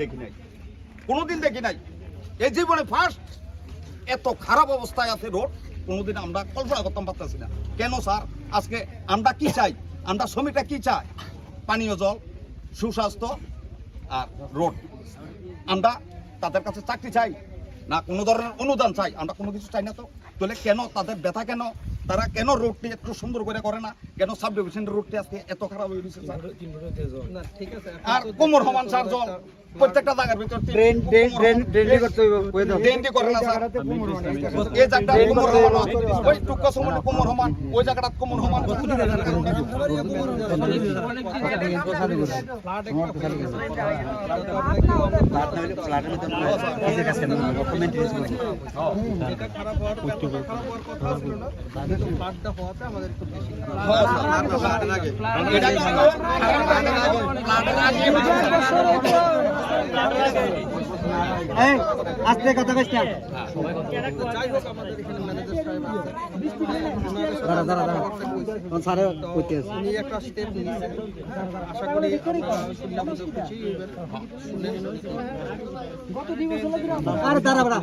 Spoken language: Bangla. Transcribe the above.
দেখি নাই। কোনোদিন দেখি নাই। এই জীবনে ফার্স্ট এত খারাপ অবস্থায় আছে রোড কোনোদিন আমরা কল্পনা করতাম পারতেছি না। কেন স্যার? আজকে আমরা কি চাই? আমরা শ্রমিকরা কি চাই? পানীয় জল সুস্বাস্থ্য আর রোড। আমরা তাদের কাছে চাকরি চাই না কোনো ধরনের অনুদান চাই? আমরা কোনো কিছু চাই না তো। তাহলে কেন তাদের ব্যথা কেন? তারা কেন রোডটি একটু সুন্দর করে করে না? কেন সাব ডিভিশনের রোডটি আজকে এত খারাপ হয়ে গেছে স্যার? না ঠিক আছে আর কোমর সমান স্যার জল প্রত্যেকটা জায়গার ভিতর তিন- ড্রেন ড্রেন ড্রেন করতে হইব কই দাও ড্রেনটি করে না স্যার। এই জায়গাটা কোমর সমান না। ওই টুকা সমান কোমর সমান ওই জায়গাটা কোমর সমান ফ্ল্যাটের এই আস্তে কথা কইছ না যাই হোক আমাদের এখানে ম্যানেজার সাহেব আছে দাঁড়া দাঁড়া দাঁড়া। কোন স্যারে কইতে আছে? উনি একটা স্টেপ নিয়েছে আশা করি আমরা শুনলাম খুশি এবার শুনে নিন আরে দাঁড়া বড়া